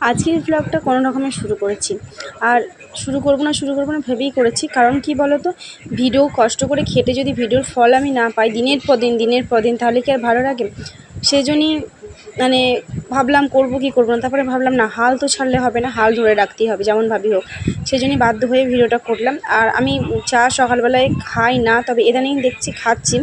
আজকের ব্লগটা কোনো রকমে শুরু করেছি। আর শুরু করব না, শুরু করব না, ভেবেই করেছি। কারণ কি বলো তো ভিডিও কষ্ট করে খেটে যদি ভিডিওর ফল আমি না পাই দিনের পর দিন, দিনের পর দিন, তাহলে কি আর ভালো লাগে? সেই জন্যই মানে ভাবলাম, করব কি করব না? তারপরে ভাবলাম, না, হাল তো ছাড়লে হবে না, হাল ধরে রাখতেই হবে, যেমন ভাবি হোক। সেই জন্যই বাধ্য হয়ে ভিডিওটা করলাম। আর আমি চা সকালবেলায় খাই না, তবে ইদানিং দেখছি, খাচ্ছি।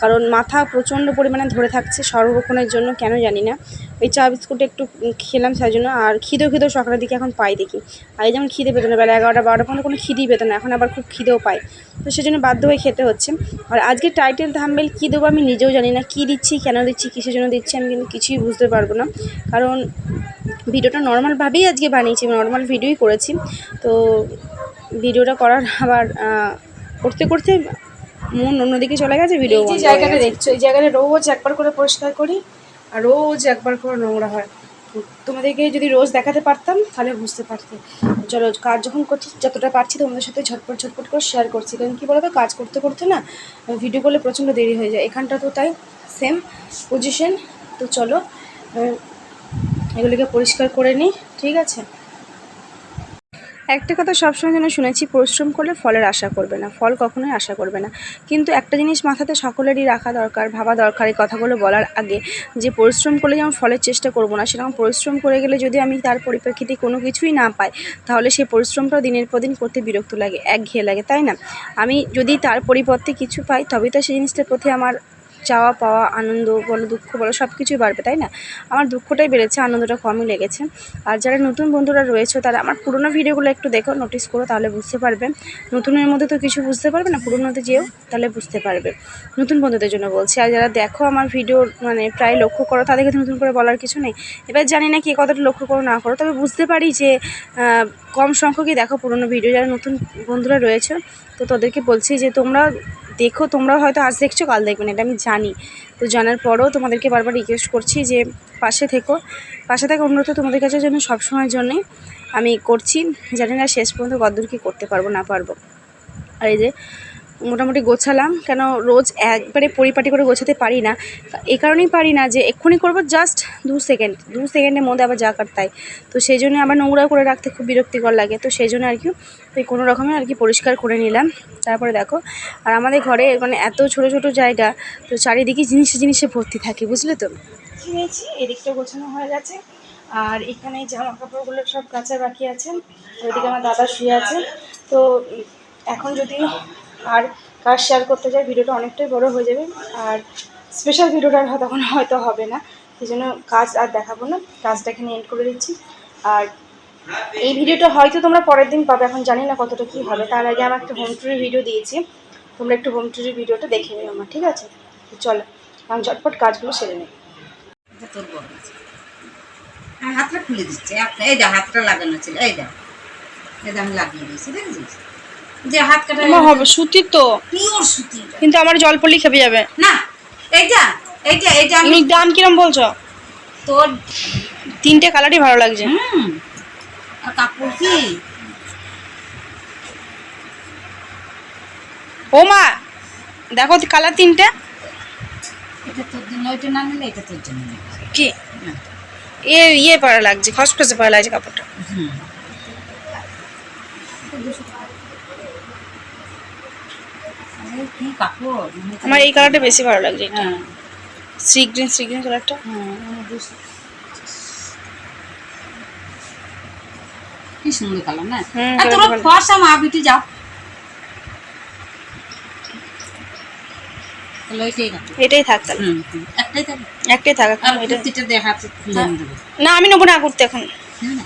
কারণ মাথা প্রচণ্ড পরিমাণে ধরে থাকছে, সর্বক্ষণের জন্য, কেন জানি না। ওই চা বিস্কুট একটু খেলাম সেই জন্য আর খিদেও খিদেও সকালের দিকে এখন পাই দেখি। আগে যেমন খিদে পেতো না বেলা এগারোটা বারোটা পর্যন্ত কোনো খিদেই পেতো না এখন আবার খুব খিদেও পাই তো সেই জন্য বাধ্য হয়ে খেতে হচ্ছে। আর আজকে টাইটেল থাম্বেল কী দেবো আমি নিজেও জানি না কী দিচ্ছি কেন দিচ্ছি কিসের জন্য দিচ্ছি আমি কিন্তু কিছুই বুঝতে পারব না। কারণ ভিডিওটা নর্মালভাবেই আজকে বানিয়েছি নর্মাল ভিডিওই করেছি। তো ভিডিওটা করার আবার করতে করতে মন অন্যদিকে চলে গেছে ভিডিও যে জায়গাটা দেখছ এই জায়গাটা রোজ একবার করে পরিষ্কার করি আর রোজ একবার করে নোংরা হয়। তোমাদেরকে যদি রোজ দেখাতে পারতাম, তাহলে বুঝতে পারতে। চলো, কাজ যখন করছি, যতটা পারছি তোমাদের সাথে ঝটপট ঝটপট করে শেয়ার করছি। কারণ কী বলতো, কাজ করতে করতে না ভিডিও করলে প্রচণ্ড দেরি হয়ে যায়। এখানটা তো তাই সেম পজিশন তো চলো এগুলিকে পরিষ্কার করে নিই, ঠিক আছে? একটা কথা সবসময় যেন শুনেছি, পরিশ্রম করলে ফলের আশা করবে না, ফল কখনোই আশা করবে না। কিন্তু একটা জিনিস মাথাতে সকলেরই রাখা দরকার, ভাবা দরকার এই কথাগুলো বলার আগে যে পরিশ্রম করলে যেমন ফলের চেষ্টা করব না, সেরকম পরিশ্রম করে গেলে যদি আমি তার পরিপ্রেক্ষিতে কোনো কিছুই না পাই, তাহলে সেই পরিশ্রমটাও দিনের পর দিন করতে বিরক্ত লাগে, একঘেয়ে লাগে, তাই না? আমি যদি তার পরিবর্তে কিছু পাই, তবেই তো সেই জিনিসটার প্রতি আমার চাওয়া, পাওয়া, আনন্দ, বলো, দুঃখ, বলো সব কিছুই বাড়বে, তাই না? আমার দুঃখটাই বেড়েছে, আনন্দটা কমই লেগেছে। আর যারা নতুন বন্ধুরা রয়েছে, তারা আমার পুরোনো ভিডিওগুলো একটু দেখো নোটিস করো, তাহলে বুঝতে পারবে। নতুনের মধ্যে তো কিছু বুঝতে পারবে না, পুরোনোতে যেও, তাহলে বুঝতে পারবে। নতুন বন্ধুদের জন্য বলছি। আর যারা দেখো আমার ভিডিও মানে প্রায় লক্ষ্য করো, তাদেরকে তো নতুন করে বলার কিছু নেই। এবার জানি না কে কতটা লক্ষ্য করো, না করো, তবে বুঝতে পারি যে কম সংখ্যকই দেখো পুরোনো ভিডিও। যারা নতুন বন্ধুরা রয়েছে, তো তাদেরকে বলছি যে তোমরা দেখো তোমরা হয়তো আজ দেখছ, কাল দেখবে না, এটা আমি জানি। তো জানার পরেও তোমাদেরকে বারবার রিকোয়েস্ট করছি যে পাশে থেকো। পাশে থাকা অনুরোধ তোমাদের কাছে যেন সবসময়ের জন্যে আমি করছি। জানি না শেষ পর্যন্ত কতদূর কী করতে পারব, না পারব। আর এই যে মোটামুটি গোছালাম। কেন রোজ একবারে পরিপাটি করে গোছাতে পারি না। এই কারণেই পারি না যে এক্ষুনি করব জাস্ট দু সেকেন্ড দু সেকেন্ডের মধ্যে আবার যা কার তাই তো সেই জন্য আবার নোংরা করে রাখতে খুব বিরক্তিকর লাগে। তো সেই জন্য আর কি, ওই কোনো রকমে আর কি পরিষ্কার করে নিলাম। তারপরে দেখো, আর আমাদের ঘরে মানে এত ছোট ছোট জায়গা, তো চারিদিকে জিনিসে জিনিসে ভর্তি থাকে, বুঝলে তো? নিয়েছি, এদিকটা গোছানো হয়ে গেছে। আর এখানে জামা কাপড়গুলো সব কাঁচা বাকি আছে। ওইদিকে আমার দাদা শুয়ে আছে। তো এখন যদি আর কাজ শেয়ার করতে চাই ভিডিওটা অনেকটাই বড় হয়ে যাবে। আর স্পেশাল ভিডিওটা তখন হয়তো হবে না, সেই জন্য কাজ আর দেখাবো না, কাজটা এখানে এন্ড করে দিচ্ছি। আর এই ভিডিওটা হয়তো তোমরা পরের দিন পাবে, এখন জানি না কতটা কী হবে। তার আগে আমার একটা হোম ট্যুরের ভিডিও দিয়েছি, তোমরা একটু হোম ট্যুরের ভিডিওটা দেখে নিও আমার, ঠিক আছে? চলো, আমি ঝটপট কাজগুলো সেরে নিই। হ্যাঁ হাতটা খুলে দিচ্ছে। এই যা হাতটা লাগানো ছিল, এই যা এই যা আমি লাগিয়ে দিয়েছি, দেখেছিস? যে হাত কাটা হবে সুতির তো। পিওর সুতি কিন্তু আমার জল পড়লেই খেপে যাবে। না এইটা এইটা এইটা আমি দাম কিরম বলছো? তোর তিনটে কালারই ভালো লাগছে। হুম। আর কাপড় কি? ও মা দেখো কালার তিনটে। এটা তোর জন্য ওইটা না নিলে এটা তোর জন্য। কি? এ ইয়ে পারা লাগছে খসখসে পারা লাগছে কাপড়টা। হুম আরে কি কাপড় মনে হচ্ছে- আমার এই কালারটা বেশি ভালো লাগছে হ্যাঁ। সি গ্রিন সি গ্রিন কালারটা? হ্যাঁ, বুঝতে- কি সুন্দর কালার না? হুম, তোরা ফর্সা মা বিটি যাও। এটাই থাক তাহলে। একটাই না আমি নেব না করতে এখন। হ্যাঁ না?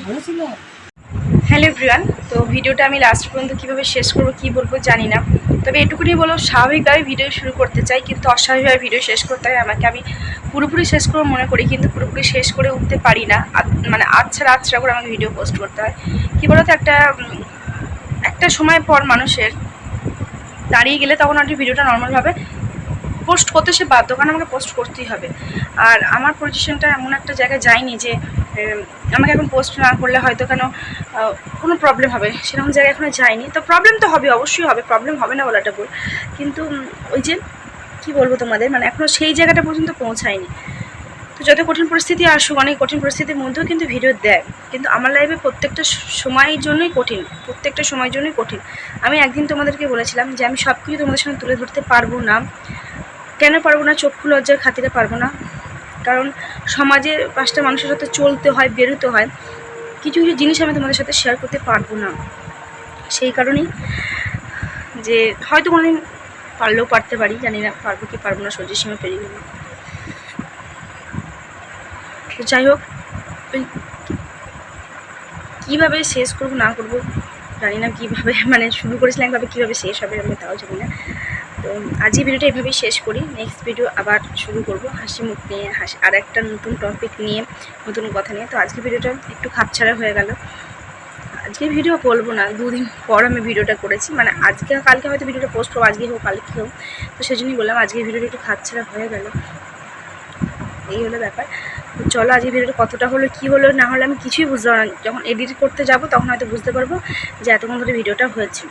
ভালো ছিল। হ্যালো এভরিওয়ান, তো ভিডিওটা আমি লাস্ট পর্যন্ত কীভাবে শেষ করব, কী বলব জানি না। তবে এটুকুনি বলো স্বাভাবিকভাবে ভিডিও শুরু করতে চাই, কিন্তু অস্বাভাবিকভাবে ভিডিও শেষ করতে হয়। আমাকে আমি পুরোপুরি শেষ করব মনে করি, কিন্তু পুরোপুরি শেষ করে উঠতে পারি না। মানে আচ্ছা আচ্ছা করে আমাকে ভিডিও পোস্ট করতে হয়। কী বলতো, একটা একটা সময় পর মানুষের দাঁড়িয়ে গেলে তখন আর ভিডিওটা নর্মালভাবে পোস্ট করতে সে বাধ্য কারণ আমাকে পোস্ট করতেই হবে। আর আমার পজিশনটা এমন একটা জায়গায় যায়নি যে আমাকে এখন পোস্ট না করলে হয়তো কেন কোনো প্রবলেম হবে। সেরকম জায়গায় এখনও যায়নি। তো প্রবলেম তো হবে, অবশ্যই হবে। প্রবলেম হবে না বলাটা ভুল। কিন্তু ওই যে, কি বলব তোমাদের? মানে এখনও সেই জায়গাটা পর্যন্ত পৌঁছায়নি। তো যত কঠিন পরিস্থিতি আসুক, অনেক কঠিন পরিস্থিতির মধ্যেও কিন্তু ভিডিও দেয়। কিন্তু আমার লাইফে প্রত্যেকটা সময়ের জন্যই কঠিন। প্রত্যেকটা সময়ের জন্যই কঠিন। আমি একদিন তোমাদেরকে বলেছিলাম যে, আমি সব কিছু তোমাদের সঙ্গে তুলে ধরতে পারব না। কেন পারব না? চক্ষু লজ্জার খাতিরে পারব না। কারণ সমাজে পাঁচটা মানুষের সাথে চলতে হয়, বেরোতে হয়। কিছু কিছু জিনিস আমি তোমাদের সাথে শেয়ার করতে পারব না। সেই কারণেই যে হয়তো কোনোদিন পারলেও পারতে পারি, জানি না পারব কি পারব না সহ্য সীমা পেরিয়ে গেলে। তো যাই হোক কীভাবে শেষ করব, না করব, জানি না কীভাবে মানে শুরু করেছিলাম, কীভাবে শেষ হবে আমি তাও জানি না। তো আজই ভিডিওটা এভাবেই শেষ করি। নেক্সট ভিডিও আবার শুরু করব হাসি মুখ নিয়ে, হাসি, আর একটা নতুন টপিক নিয়ে, নতুন কথা নিয়ে। তো আজকে ভিডিওটা একটু খাপছাড়া হয়ে গেল। আজকে ভিডিও বলব না, দুদিন পর আমি ভিডিওটা করেছি। মানে আজকে, কালকে হয়তো ভিডিওটা পোস্ট করব আজকে হোক, কালকে হোক। তো সেই জন্যই বললাম আজকে ভিডিওটা একটু খাপছাড়া হয়ে গেল। এই হলো ব্যাপার। তো চলো আজকে ভিডিওটা কতটা হলো, কি হলো, না হলো আমি কিছুই বুঝতে পারলাম। যখন এডিট করতে যাব, তখন হয়তো বুঝতে পারব যে এতক্ষণ ধরে ভিডিওটা হয়েছে।